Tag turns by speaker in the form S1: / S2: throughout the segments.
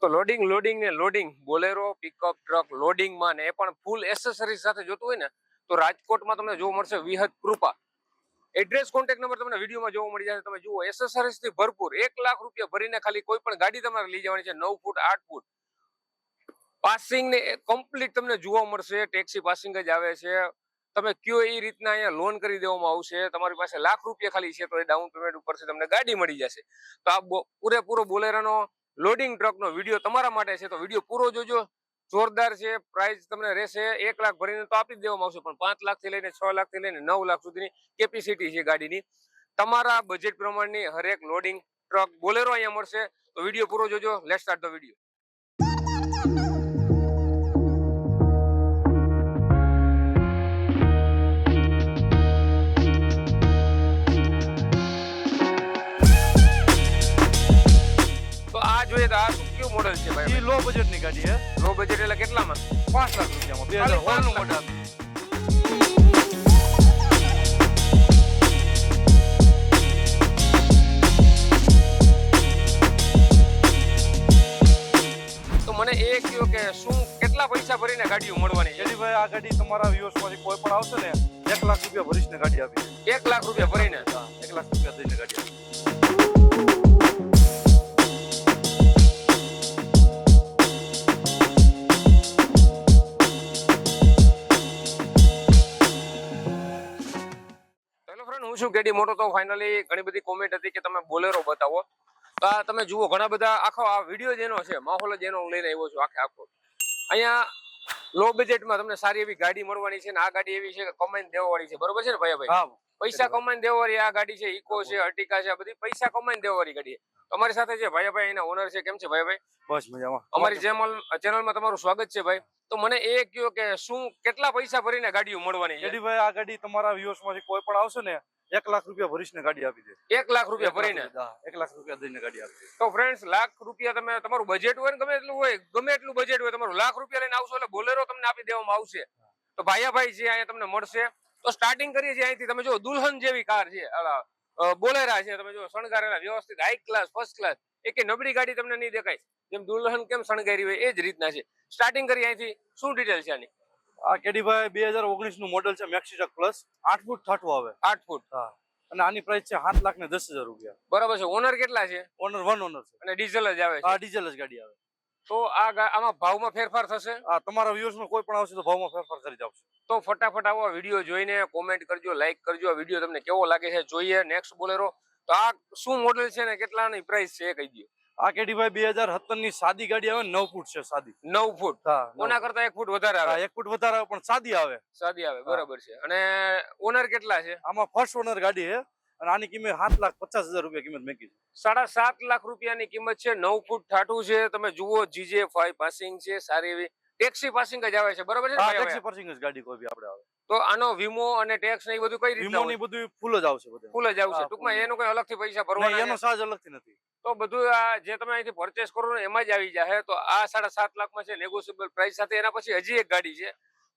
S1: તો loading loading ને loading Bolero pickup truck લોડિંગમાં ને એ પણ ફૂલ એસેસરીઝ સાથે જોતું હોય ને, તો રાજકોટમાં તમને જોવા મળશે Vihat Krupa. Address contact number તમને વિડીયોમાં જોવા મળી જશે. તમે જુઓ એસેસરીઝથી ભરપૂર. એક લાખ રૂપિયા ભરીને ખાલી કોઈ પણ ગાડી તમારે લઈ જવાની છે, નવ ફૂટ, આઠ ફૂટ. પાસિંગ ને કમ્પ્લીટ તમને જોવા મળશે. ટેક્સી પાસિંગ જ આવે છે. તમે કયો એ રીતના અહીંયા લોન કરી દેવામાં આવશે. તમારી પાસે લાખ રૂપિયા ખાલી છે, તો એ ડાઉન પેમેન્ટ ઉપરથી તમને ગાડી મળી જશે. તો આ પૂરેપૂરો બોલેરાનો લોડિંગ ટ્રકનો વીડિયો તમારા માટે છે, તો વીડિયો પૂરો જોજો. જોરદાર છે પ્રાઇસ તમને રહેશે એક લાખ ભરીને તો આપી દેવામાં આવશે, પણ પાંચ લાખથી લઈને છ લાખથી લઈને નવ લાખ સુધીની કેપેસિટી છે ગાડીની. તમારા બજેટ પ્રમાણની હરેક લોડિંગ ટ્રક બોલેરો અહીંયા મળશે, તો વીડિયો પૂરો જોજો. લેટ સ્ટાર્ટ ધ વીડિયો છે ભાઈ
S2: એ લો બજેટની ગાડી હે?
S1: લો બજેટ એટલે કેટલામાં?
S2: પાંચ લાખ રૂપિયામાં. બે હજાર
S1: પાંચનું.
S2: મોડલ
S1: તો મને એ કહ્યો કે શું કેટલા પૈસા ભરીને ગાડીઓ મળવાની છે?
S2: ભાઈ આ ગાડી તમારા વ્યુઅર્સમાંથી કોઈ પણ આવશે ને એક લાખ રૂપિયા ભરીને ગાડી આપી
S1: એક લાખ રૂપિયા ભરીને?
S2: એક લાખ રૂપિયા દઈને ગાડી આપી
S1: છું કેડી મોટો તો ફાઇનલી ઘણી બધી કોમેન્ટ હતી કે તમે બોલેરો બતાવો. તો આ તમે જુઓ ઘણા બધા આખો આ વીડિયો જેનો છે માહોલ જ એનો લઈને આવ્યો છું આખે આખો. અહીંયા લો બજેટમાં તમને સારી એવી ગાડી મળવાની છે ને આ ગાડી એવી છે કે કમાઈને દેવાવાળી છે. બરોબર છે ને ભાઈ ભાઈ? પૈસા કમાઈને દેવાવાળી આ ગાડી છે ઇકો છે અર્ટિકા છે આ બધી પૈસા કમાઈને દેવાવાળી ગાડી તમારી સાથે છે ભાઈ ભાઈ એના ઓનર છે કેમ છે ભાઈ ભાઈ?
S2: બસ મજામાં.
S1: અમારી ચેનલ ચેનલમાં તમારું સ્વાગત છે ભાઈ. તો મને એ કહ્યો કે શું કેટલા પૈસા ભરીને ગાડીઓ મળવાની છે?
S2: ભાઈ આ ગાડી તમારા વ્યુઅર્સમાંથી કોઈ પણ આવશે ને એક લાખ રૂપિયા ભરીને ગાડી આપી દે.
S1: એક લાખ રૂપિયા ભરીને?
S2: એક લાખ રૂપિયા દઈને ગાડી આપી દે.
S1: તો ફ્રેન્ડ્સ લાખ રૂપિયા તમે તમારું બજેટ હોય ને ગમે એટલું હોય ગમે એટલું બજેટ હોય તમારું લાખ રૂપિયા લઈને આવશો એટલે બોલેરો તમને આપી દેવામાં આવશે. તો ભાઈયાભાઈ છે અહીંયા તમને મળશે તો સ્ટાર્ટિંગ કરીએ છીએ અહીંથી. તમે જો દુલ્હન જેવી કાર છે બોલેરા છે. તમે જો શણગારેલા વ્યવસ્થિત હાઈ ક્લાસ ફર્સ્ટ ક્લાસ એક નબળી ગાડી તમને નહીં દેખાય. જેમ દુલ્હન કેમ શણગારી હોય એ જ રીતના છે. સ્ટાર્ટિંગ કરી અહીંથી શું ડિટેલ છે આની?
S2: આ કેડીભાઈ બે હજાર ઓગણીસનું મોડેલ છે મેક્સીટક પ્લસ આઠ ફૂટ ઠાઠું આવે.
S1: આઠ ફૂટ.
S2: હા. અને આની પ્રાઇસ છે સાત લાખ ને દસ હજાર રૂપિયા.
S1: બરાબર છે. ઓનર કેટલા છે?
S2: ઓનર વન ઓનર છે.
S1: અને ડીઝલ જ આવે હા
S2: ડીઝલ જ ગાડી આવે.
S1: તો આ આમાં ભાવમાં ફેરફાર થશે?
S2: તમારા વ્યુઅર્સમાં કોઈ પણ આવશે તો ભાવમાં ફેરફાર કરી આપશે.
S1: તો ફટાફટ આવો વીડિયો જોઈને કોમેન્ટ કરજો લાઈક કરજો. આ વીડિયો તમને કેવો લાગે છે જોઈએ. Next Bolero. તો આ શું મોડેલ છે ને કેટલાની પ્રાઇસ છે એ કહી દો
S2: આ કેટીભાઈ બે હજાર સત્તરની સાદી ગાડી આવે નવ ફૂટ છે સાદી.
S1: નવ ફૂટ?
S2: હા
S1: ઓના કરતા એક ફૂટ વધારે આવે.
S2: એક ફૂટ વધારે આવે પણ સાદી આવે.
S1: સાદી આવે બરાબર છે. અને ઓનર કેટલા છે?
S2: આમાં ફર્સ્ટ ઓનર ગાડી છે અને આની કિંમત સાત લાખ પચાસ હજાર રૂપિયા કિંમત મેકી છે.
S1: સાડા સાત લાખ રૂપિયાની કિંમત છે નવ ફૂટ ઠાઠું છે. તમે જુઓ જીજે ફાઈવ પાસિંગ છે સારી એવી. ટેક્સી પાસિંગ જ આવે છે બરાબર છે
S2: ટેક્સી પાસિંગ જ ગાડી કોઈ બી આપણે આવે.
S1: તો આનો વીમો અને ટેક્સ ને એ બધું કઈ રીતે
S2: વીમો ને બધું ફૂલ જ આવશે બધે
S1: ફૂલ જ આવશે. ટૂંકમાં એનો કોઈ અલગથી પૈસા
S2: ભરવા
S1: ભરવાના
S2: એનો સાજ અલગથી નથી.
S1: તો બધું આ જે તમે અહીંથી પરચેસ કરો ને એમાં જ આવી જાય તો આ સાડા સાત લાખમાં છે નેગોશિયેબલ પ્રાઇસ સાથે એના પછી હજી એક ગાડી છે.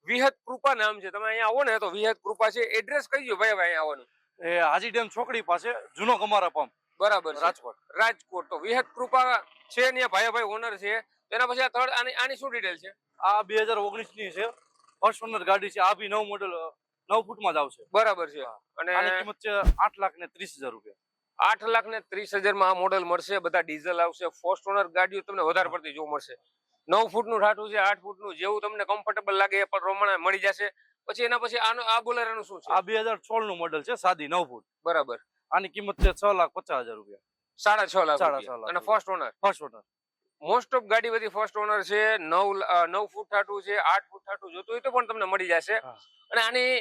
S1: વિહત કૃપા નામ છે. તમે અહીંયા આવો ને તો વિહત કૃપા છે. એડ્રેસ કહી દો ભાઈ ભાઈ અહીંયા આવવાનું
S2: એ હાજી ડેમ છોકડી પાસે જૂનો કમારા પંપ
S1: બરાબર
S2: રાજકોટ.
S1: રાજકોટ. તો વિહત કૃપા છે ને ભાઈ ભાઈ ઓનર છે. તેના પછી આ થર્ડ આની આની શું ડિટેલ છે?
S2: આ બે હજાર ઓગણીસની છે. ફર્સ્ટ ઓનર ગાડી છે. આ બી નવ મોડલ નવ ફૂટમાં જ આવશે.
S1: બરાબર છે. અને
S2: આની કિંમત છે આઠ લાખ ને ત્રીસ હજાર રૂપિયા.
S1: આઠ લાખ ને ત્રીસ હજારમાં આ મોડેલ મળશે બધા ડીઝલ આવશે ફોર્સ્ટ ઓનર ગાડીઓ તમને વધારે પડતી જોવા મળશે. નવ ફૂટનું ઠાઠું છે આઠ ફૂટનું જેવું તમને કમ્ફર્ટેબલ લાગે એ પણ પ્રમાણે મળી જશે. પછી એના પછી આનું આ બોલેરાનું શું છે?
S2: આ બે હજાર સોળનું મોડેલ છે સાદી નવ ફૂટ.
S1: બરાબર.
S2: આની કિંમત છે છ લાખ પચાસ હજાર રૂપિયા.
S1: સાડા છ લાખ
S2: સાડા છ લાખ
S1: અને first owner
S2: first owner
S1: most of ગાડી બધી ફર્સ્ટ ઓનર છે નવ નવ ફૂટ ઠાઠું છે આઠ ફૂટ ઠાઠું જોતું હોય તો પણ તમને મળી જશે. અને આની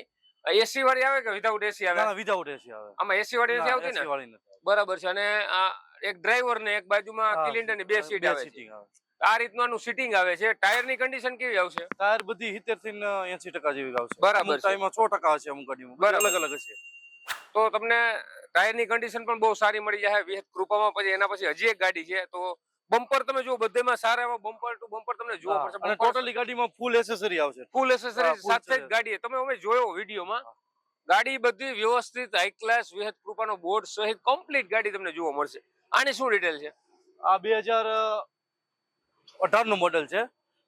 S1: એસી વાળી આવે કે વિધાઉટ એસી આવે?
S2: વિધાઉટ એસી આવે.
S1: આમાં એસી વાળી નથી આવતી ને?
S2: વાળી નથી
S1: બરાબર છે. અને એક ડ્રાઈવર ને એક બાજુમાં સિલિન્ડરની બે સીટ આવે છે. આ રીતનું આનું સીટિંગ આવે છે. ટાયરની કન્ડિશન કેવી આવશે?
S2: ટાયર બધી સિત્તેરથી એસી ટકા જેવી આવશે.
S1: બરાબર
S2: ટાઈમમાં સો ટકા હશે અમુક ગાડીમાં
S1: બરાબર.
S2: અલગ અલગ હશે.
S1: તો તમને ટાયરની કન્ડિશન પણ બહુ સારી મળી જાય. વિહત કૃપામાં પછી એના પછી હજી એક ગાડી છે. તો બમ્પર તમે જો બધેમાં સારા એવા બમ્પર ટુ બમ્પર તમને જોવા પડશે
S2: અને ટોટલી ગાડીમાં ફૂલ એસેસરી આવશે.
S1: ફૂલ
S2: એસેસરી
S1: સાથે જ ગાડી. તમે અમે જોયો વિડીયોમાં? ગાડી બધી વ્યવસ્થિત હાઈ ક્લાસ વિહત કૃપાનો બોર્ડ સહિત કમ્પ્લીટ ગાડી તમને જોવા મળશે. આની શું ડિટેલ છે?
S2: આ બે હજાર અઢારનું મોડેલ છે.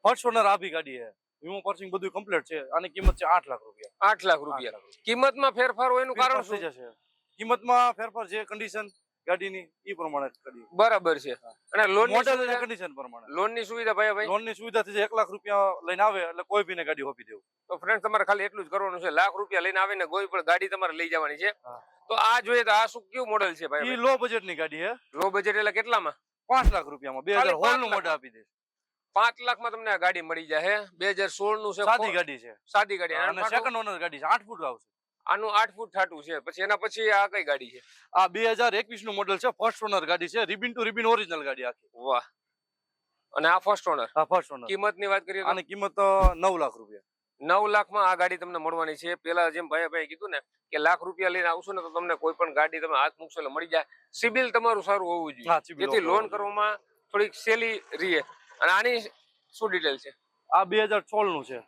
S2: ફર્સ્ટ ઓનર આ ગાડી છે. વીમો પર્સિંગ બધું કમ્પ્લીટ છે. આની કિંમત છે આઠ લાખ રૂપિયા.
S1: આઠ લાખ રૂપિયા. કિંમતમાં ફેરફાર હોય એનું કારણ શું?
S2: જશે. કિંમતમાં ફેરફાર છે કન્ડિશન ગાડીની ઈ પ્રમાણે જ કરી.
S1: બરાબર છે. અને લોન
S2: મોડેલ અને કન્ડિશન પ્રમાણે.
S1: લોનની સુવિધા ભાઈ ભાઈ?
S2: લોનની સુવિધા થી 1 લાખ રૂપિયા લઈને આવે એટલે કોઈ ભીને ગાડી હોપી દેવું.
S1: તો ફ્રેન્ડ તમારે ખાલી એટલું જ કરવાનું છે. લાખ રૂપિયા લઈને આવીને કોઈ પણ ગાડી તમારે લઈ જવાની છે. તો આ જોઈએ તો આ શું કયું મોડેલ છે
S2: ભાઈ?
S1: ભાઈ
S2: લો બજેટની ગાડી છે
S1: લો બજેટ એટલે કેટલામાં?
S2: પાંચ લાખ રૂપિયામાં. બે
S1: ખાલી
S2: હજાર હોલ પાંચનું
S1: લાખ?
S2: મોડેલ આપી દે
S1: પાંચ લાખમાં તમને આ ગાડી મળી જાય બે હજાર સોળનું છે
S2: સાદી ગાડી છે.
S1: સાદી ગાડી.
S2: અને સેકન્ડ ઓનર ગાડી છે. આઠ ફૂટ આવશે.
S1: આનું આઠ ફૂટ થાટું છે. પછી એના પછી આ કઈ ગાડી છે?
S2: આ બે હજાર એકવીસનું મોડલ છે ફર્સ્ટ ઓનર ગાડી છે રિબિન ટુ રિબિન ઓરિજિનલ ગાડી આખી.
S1: વાહ. અને આ ફર્સ્ટ ઓનર
S2: આ ફર્સ્ટ ઓનર
S1: કિંમતની વાત કરીએ
S2: આની કિંમત નવ લાખ રૂપિયા.
S1: નવ લાખમાં આ ગાડી તમને મળવાની છે. પેલા જેમ ભાઈ ભાઈ કીધું ને કે લાખ રૂપિયા લઈને આવશો ને તો તમને કોઈ પણ ગાડી તમે હાથ મૂકશો એટલે મળી જાય. સિબિલ તમારું સારું હોવું જોઈએ. જેથી લોન કરવામાં થોડીક સેલી રહીએ અને આની શું ડિટેલ છે?
S2: આ બે હજાર સોળનું છે.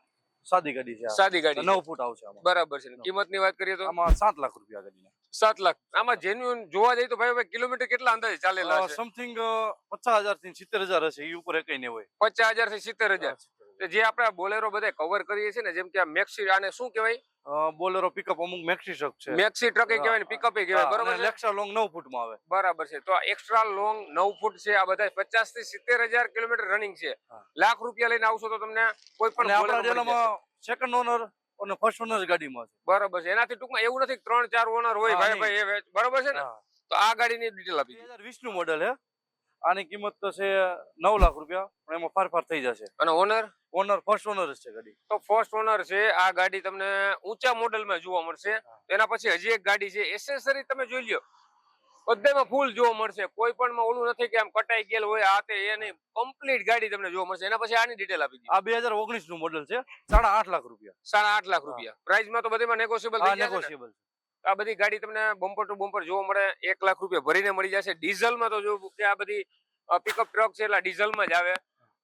S2: સાદી ગાડી છે
S1: સાદી ગાડી
S2: નવ ફૂટ આવશે
S1: બરાબર છે. કિંમતની વાત કરીએ તો?
S2: આમાં સાત લાખ રૂપિયા ગાડી
S1: સાત લાખ. આમાં જેન્યુન જોવા જઈએ તો ભાઈ ભાઈ કિલોમીટર કેટલા અંદાજે ચાલેલા
S2: સમથિંગ પચાસ હજારથી સિત્તેર હજાર હશે. એ ઉપર કઈ ને હોય.
S1: પચાસ હજાર. થી સિત્તેર હજાર. જે આપણે બોલેરો બધા કવર કરીએ છીએ ને જેમ કે આ મેક્સી આને શું કહેવાય?
S2: અ, બોલેરો પિકઅપ અમુક મેક્સી ટ્રક છે.
S1: મેક્સી ટ્રક
S2: એ
S1: કહેવાય ને પિકઅપ કહેવાય બરાબર છે?
S2: લેક્સા લોંગ નવ ફૂટમાં આવે.
S1: બરાબર છે. તો એક્સ્ટ્રા લોંગ નવ ફૂટ છે આ બધા પચાસથી સિત્તેર હજાર કિલોમીટર રનિંગ છે. લાખ રૂપિયા લઈને આવશો તો તમને કોઈ પણ
S2: આપણા. ડેલામાં સેકન્ડ ઓનર અને ફર્સ્ટ ઓનર ગાડીમાં છે.
S1: બરાબર છે. એનાથી ટૂંકમાં એવું નથી ત્રણ ચાર ઓનર હોય
S2: હા,
S1: ભાઈ ભાઈ એ બરાબર છે ને? તો આ ગાડીની ડિટેલ આપી
S2: બે
S1: દીધી.
S2: હજાર વીસનું મોડેલ છે આની કિંમત તો છે નવ લાખ રૂપિયા પણ એમાં ફાર ફાર થઈ જશે.
S1: અને ઓનર
S2: ઓનર ફર્સ્ટ ઓનર છે ગાડી.
S1: તો ફર્સ્ટ ઓનર છે આ ગાડી તમને ઊંચા મોડેલમાં જોવા મળશે. એના પછી હજી એક ગાડી છે એસેસરી તમે જોઈ લ્યો. બધામાં ફૂલ જોવા મળશે. કોઈ પણ માં ઓલું નથી કે આમ કટાઈ ગયેલ હોય આ તે એ નહીં. કમ્પ્લીટ ગાડી તમને જોવા મળશે. એના પછી આની ડિટેલ આપી દીધી
S2: આ બે હજાર ઓગણીસનું મોડલ છે સાડા આઠ લાખ રૂપિયા.
S1: સાડા આઠ લાખ રૂપિયા. પ્રાઇસમાં તો બધીમાં નેગોશિયેબલ
S2: નેગોશિયેબલ
S1: આ બધી ગાડી તમને બમ્પર ટુ બમ્પર જોવા મળે એક લાખ રૂપિયા ભરીને મળી જશે. ડીઝલમાં તો જોવું કે આ બધી પિકઅપ ટ્રક છે એટલે ડીઝલમાં જ આવે.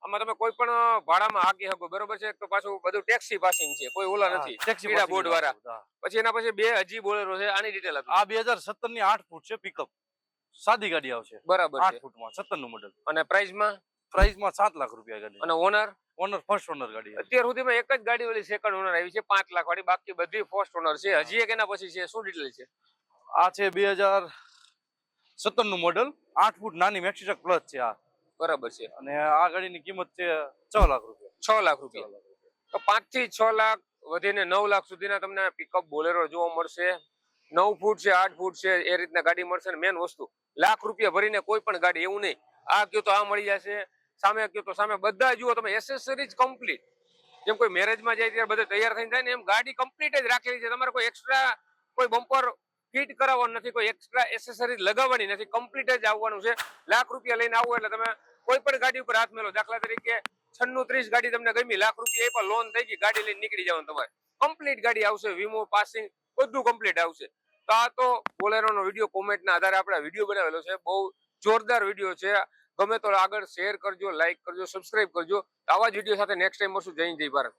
S1: આમાં તમે કોઈ પણ ભાડામાં હાકી શકો. બરોબર છે? તો પાછું બધું ટેક્સી પાસિંગ છે. કોઈ ઓલા નથી. ટેક્સી બોર્ડ વાળા. પછી એના પછી બે હજી બોલેરો છે આની ડિટેલ
S2: આ બે હજાર સત્તરની આઠ ફૂટ છે પિકઅપ સાદી ગાડી આવશે.
S1: બરાબર છે.
S2: આઠ ફૂટમાં સત્તરનું મોડલ
S1: અને પ્રાઇસમાં
S2: પ્રાઇસમાં સાત લાખ રૂપિયા ગાડી.
S1: અને ઓનર
S2: ઓનર ફર્સ્ટ ઓનર ગાડી
S1: અત્યાર સુધીમાં એક જ ગાડી ઓલી સેકન્ડ ઓનર આવી છે પાંચ લાખ વાળી. બાકી બધી ફર્સ્ટ ઓનર છે. હજી એક એના પછી છે. શું ડિટેલ છે?
S2: આ છે બે હજાર સત્તરનું મોડલ આઠ ફૂટ નાની મેક્સી પ્લસ છે આ.
S1: બરાબર છે.
S2: અને આ ગાડીની કિંમત છે છ લાખ રૂપિયા.
S1: છ લાખ રૂપિયા. તો પાંચથી છ લાખ વધીને નવ લાખ સુધીના તમને પિકઅપ બોલેરો જોવા મળશે. નવ ફૂટ છે આઠ ફૂટ છે એ રીતના ગાડી મળશે. મેન વસ્તુ લાખ રૂપિયા ભરીને કોઈ પણ ગાડી એવું નહીં. આ કયો તો આ મળી જશે. સામે કયો તો સામે બધા જુઓ, તમે એસેસરીઝ કમ્પ્લીટ જેમ કોઈ મેરેજમાં જાય ત્યારે બધા તૈયાર થઈને જાય ને એમ ગાડી કમ્પ્લીટ જ રાખેલી છે. તમારે કોઈ એક્સ્ટ્રા કોઈ બમ્પર ફિટ કરાવવાનું નથી, કોઈ એક્સ્ટ્રા એસેસરીઝ લગાવવાની નથી કમ્પ્લીટ જ આવવાનું છે. લાખ રૂપિયા લઈને આવો એટલે તમે કોઈ પણ ગાડી ઉપર હાથ મેલો દાખલા તરીકે છન્નું ત્રીસ ગાડી તમને ગમી, લાખ રૂપિયા પણ લોન થઈ ગઈ, ગાડી લઈને નીકળી જવાનું તમારે. કમ્પ્લીટ ગાડી આવશે, વીમો પાસિંગ બધું કમ્પ્લીટ આવશે. તો આ તો બોલેરોનો વીડિયો કોમેન્ટના આધારે આપણે વીડિયો બનાવેલો છે. બહુ જોરદાર વીડિયો છે. ગમે તો આગળ શેર કરજો લાઈક કરજો સબસ્ક્રાઇબ કરજો. આવા જ વીડિયો સાથે નેક્સ્ટ ટાઈમ મળશું. જય જય ભારત.